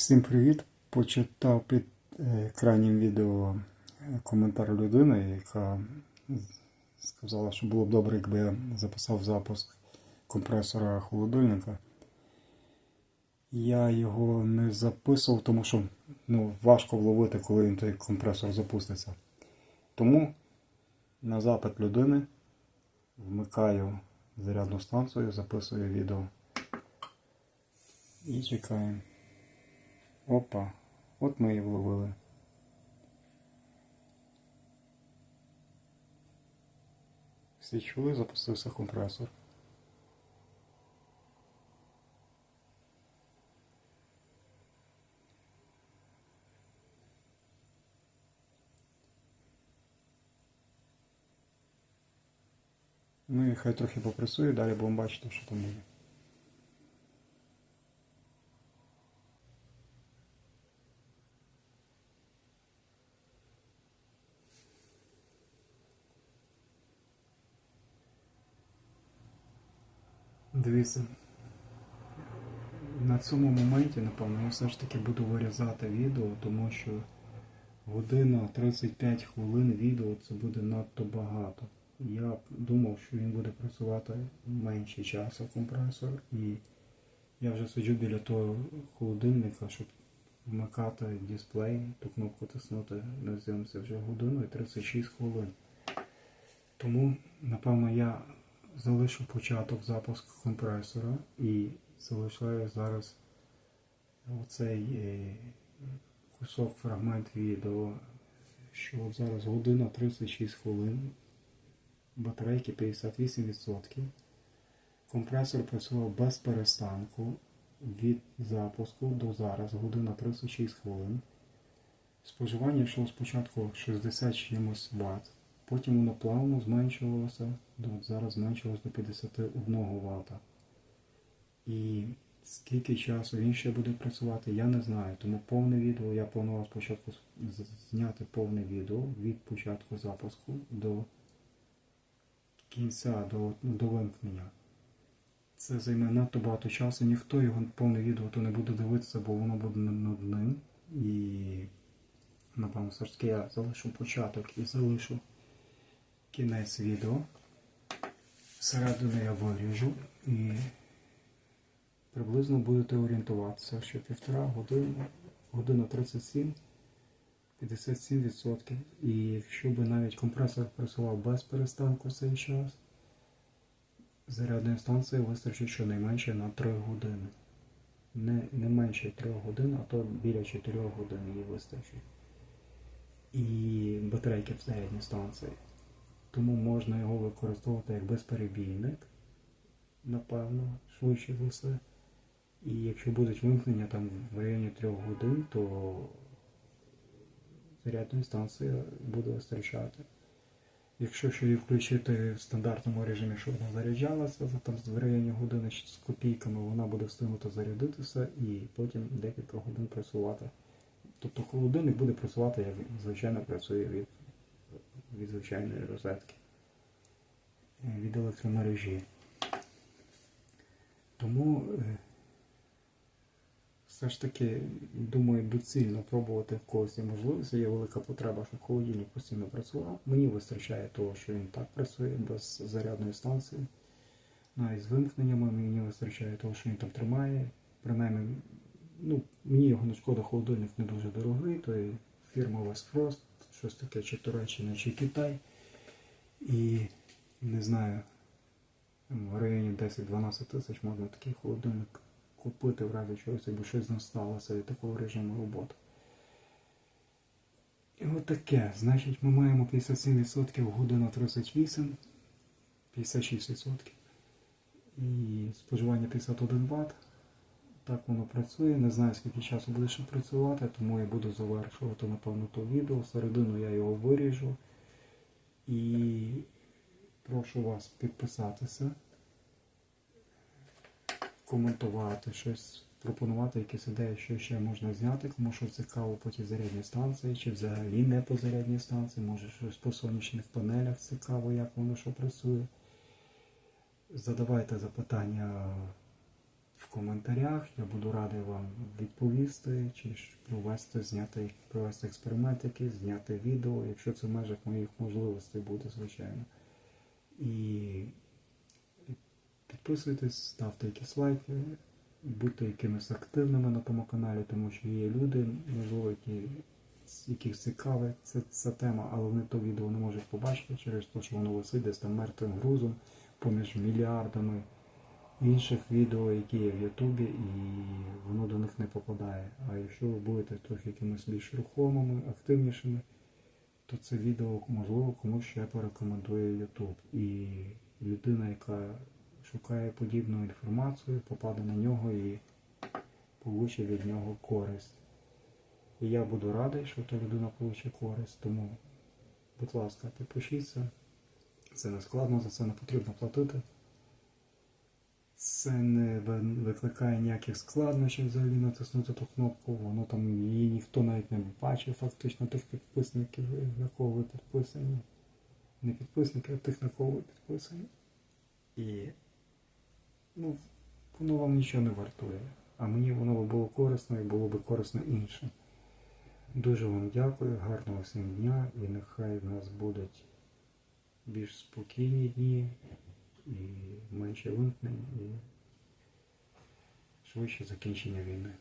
Всім привіт! Почитав під е, крайнім відео е, коментар людини, яка сказала, що було б добре, якби я записав запуск компресора холодильника. Я його не записував, тому що ну, важко вловити, коли він той компресор запуститься. Тому на запит людини вмикаю зарядну станцію, записую відео і чекаємо. Опа, от ми її вловили. Всі чули, запустився компресор. Ну і хай трохи попресує, далі будемо бачити, що там буде. Дивіться. На цьому моменті, напевно, я все ж таки буду вирізати відео, тому що година 35 хвилин відео це буде надто багато. Я думав, що він буде працювати менше часу компресор, і я вже сиджу біля того холодильника, щоб вмикати дисплей, ту кнопку тиснути на зйомці вже годину і 36 хвилин. Тому, напевно, я залишу початок запуску компресора і залишаю зараз оцей е, кусок фрагмент відео, що зараз година 36 хвилин, батарейки 58%. Компресор працював без перестанку від запуску до зараз, година 36 хвилин. Споживання йшло спочатку 60 чимось Вт, потім воно плавно зменшувалося, зараз зменшилось до 51 Вт. І скільки часу він ще буде працювати, я не знаю. Тому повне відео я планував спочатку зняти повне відео від початку запуску до кінця, до, до вимкнення. Це займе надто багато часу. Ніхто його повне відео то не буде дивитися, бо воно буде нудним. І напевно все ж таки я залишу початок і залишу кінець відео. Всередину я виріжу і приблизно будете орієнтуватися, що півтора години, година 37, 57%. І якщо б навіть компресор працював без перестанку цей час, зарядної станції вистачить щонайменше на 3 години. Не, не менше 3 годин, а то біля 4 годин її вистачить. І батарейки в зарядній станції. Тому можна його використовувати як безперебійник, напевно, швидше за все. І якщо будуть вимкнення там в районі 3 годин, то зарядної станції буде вистачати. Якщо ще її включити в стандартному режимі, щоб вона заряджалася за там в районі години з копійками, вона буде встигнути зарядитися і потім декілька годин працювати. Тобто холодильник буде працювати, як звичайно працює від, від звичайної розетки, е, від електромережі. Тому е, все ж таки, думаю, доцільно пробувати в когось є можливості. Є велика потреба, щоб холодильник постійно працював. Мені вистачає того, що він так працює без зарядної станції. Навіть з вимкненнями мені вистачає того, що він там тримає. Принаймні, ну, мені його не шкода, холодильник не дуже дорогий, то і фірма Westfrost, щось таке, чи Туреччина, чи Китай. І не знаю, в районі 10-12 тисяч можна такий холодильник купити в разі чогось, якби щось з сталося від такого режиму роботи. І от таке. Значить, ми маємо 57% година 38, 56%. І споживання 51 Вт. Так воно працює. Не знаю, скільки часу буде ще працювати, тому я буду завершувати, напевно, то відео. Середину я його виріжу. І прошу вас підписатися коментувати щось, пропонувати якісь ідеї, що ще можна зняти, кому що цікаво по тій зарядній станції, чи взагалі не по зарядній станції, може щось по сонячних панелях цікаво, як воно що працює. Задавайте запитання коментарях. Я буду радий вам відповісти, чи провести, зняти, провести експеримент якийсь, зняти відео, якщо це в межах моїх можливостей буде, звичайно. І підписуйтесь, ставте якісь лайки, будьте якимись активними на тому каналі, тому що є люди, можливо, які, яких цікавить ця, ця тема, але вони то відео не можуть побачити через те, що воно висить десь там мертвим грузом поміж мільярдами інших відео, які є в Ютубі, і воно до них не попадає. А якщо ви будете трохи якимось більш рухомими, активнішими, то це відео можливо комусь ще порекомендує Ютуб. І людина, яка шукає подібну інформацію, попаде на нього і получить від нього користь. І я буду радий, що та людина получить користь. Тому, будь ласка, підпишіться. Це не складно, за це не потрібно платити. Це не викликає ніяких складнощів взагалі натиснути ту кнопку. Воно там її ніхто навіть не бачив, фактично тих підписників, на кого ви підписані. Не підписники, а тих, на кого ви підписані. І ну, воно вам нічого не вартує. А мені воно було корисно і було би корисно іншим. Дуже вам дякую, гарного всім дня і нехай в нас будуть більш спокійні дні і менше вимкнень і швидше закінчення війни.